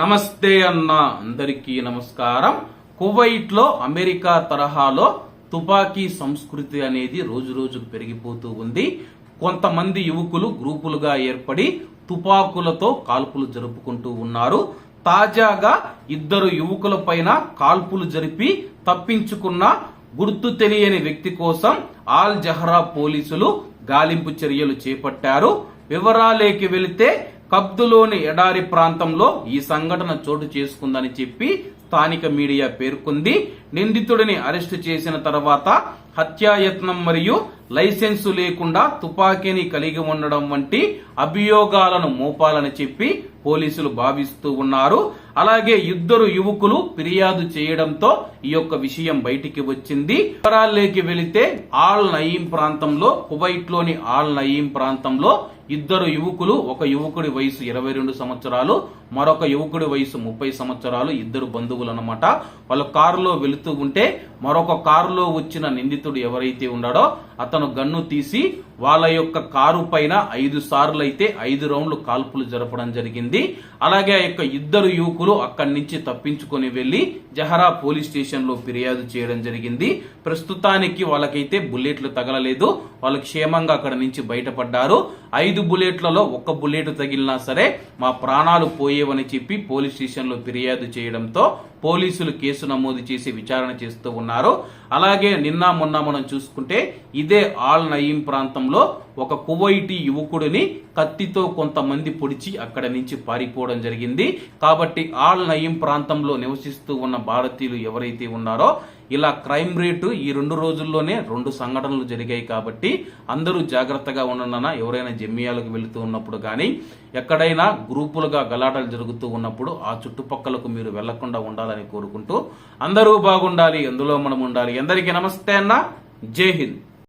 నమస్తే అన్న అందరికీ నమస్కారం. కువైట్లో అమెరికా తరహాలో తుపాకీ సంస్కృతి అనేది రోజు రోజుకు పెరిగిపోతూ ఉంది. కొంతమంది యువకులు గ్రూపులుగా ఏర్పడి తుపాకులతో కాల్పులు జరుపుకుంటూ ఉన్నారు. తాజాగా ఇద్దరు యువకుల పైన కాల్పులు జరిపి తప్పించుకున్న గుర్తు తెలియని వ్యక్తి కోసం ఆల్ జహరా పోలీసులు గాలింపు చర్యలు చేపట్టారు. వివరాలేకి వెళితే కబ్దులోని ఎడారి ప్రాంతంలో ఈ సంఘటన చోటు చేసుకుందని చెప్పి స్థానిక మీడియా పేర్కొంది. నిందితుడిని అరెస్టు చేసిన తర్వాత హత్యాయత్నం మరియు లైసెన్సు లేకుండా తుపాకీని కలిగి ఉండడం వంటి అభియోగాలను మోపాలని చెప్పి పోలీసులు భావిస్తూ ఉన్నారు. అలాగే ఇద్దరు యువకులు ఫిర్యాదు చేయడంతో ఈ యొక్క విషయం బయటికి వచ్చింది. వివరాల్లోకి వెళితే ఆల్ నయీం ప్రాంతంలో కువైట్లోని ఆల్ నయీం ప్రాంతంలో ఇద్దరు యువకులు ఒక యువకుడి వయసు ఇరవై రెండు సంవత్సరాలు మరొక యువకుడి వయసు ముప్పై సంవత్సరాలు ఇద్దరు బంధువులు అనమాట వాళ్ళు కారులో వెళుతూ ఉంటే మరొక కారులో వచ్చిన నిందితుడు ఎవరైతే ఉన్నాడో అతను గన్ను తీసి వాళ్ళ యొక్క కారు పైన ఐదు సార్లు అయితే ఐదు రౌండ్లు కాల్పులు జరపడం జరిగింది. అలాగే ఆ యొక్క ఇద్దరు యువకులు అక్కడి నుంచి తప్పించుకొని వెళ్ళి జహరా పోలీస్ స్టేషన్లో ఫిర్యాదు చేయడం జరిగింది. ప్రస్తుతానికి వాళ్ళకైతే బుల్లెట్లు తగలలేదు. వాళ్ళు క్షేమంగా అక్కడ నుంచి బయటపడ్డారు. ఐదు బుల్లెట్లలో ఒక్క బుల్లెట్ తగిలినా సరే మా ప్రాణాలు పోయేవని చెప్పి పోలీస్ స్టేషన్లో ఫిర్యాదు చేయడంతో పోలీసులు కేసు నమోదు చేసి విచారణ చేస్తూ ఉన్నారు. అలాగే నిన్న మొన్న మనం చూసుకుంటే ఇదే ఆల్ నయీం ప్రాంతంలో ఒక కువైటీ యువకుడిని కత్తితో కొంతమంది పొడిచి అక్కడ నుంచి పారిపోవడం జరిగింది. కాబట్టి ఆల్ నయీం ప్రాంతంలో నివసిస్తూ ఉన్న భారతీయులు ఎవరైతే ఉన్నారో ఇలా క్రైమ్ రేటు ఈ రెండు రోజుల్లోనే రెండు సంఘటనలు జరిగాయి కాబట్టి అందరూ జాగ్రత్తగా ఉండనన్న ఎవరైనా జమ్మియాలకు వెళుతూ ఉన్నప్పుడు కానీ ఎక్కడైనా గ్రూపులుగా గలాటలు జరుగుతూ ఉన్నప్పుడు ఆ చుట్టుపక్కలకు మీరు వెళ్ళకుండా ఉండాలని కోరుకుంటూ అందరూ బాగుండాలి అందులో మనం ఉండాలి. అందరికీ నమస్తే అన్న. జై హింద్.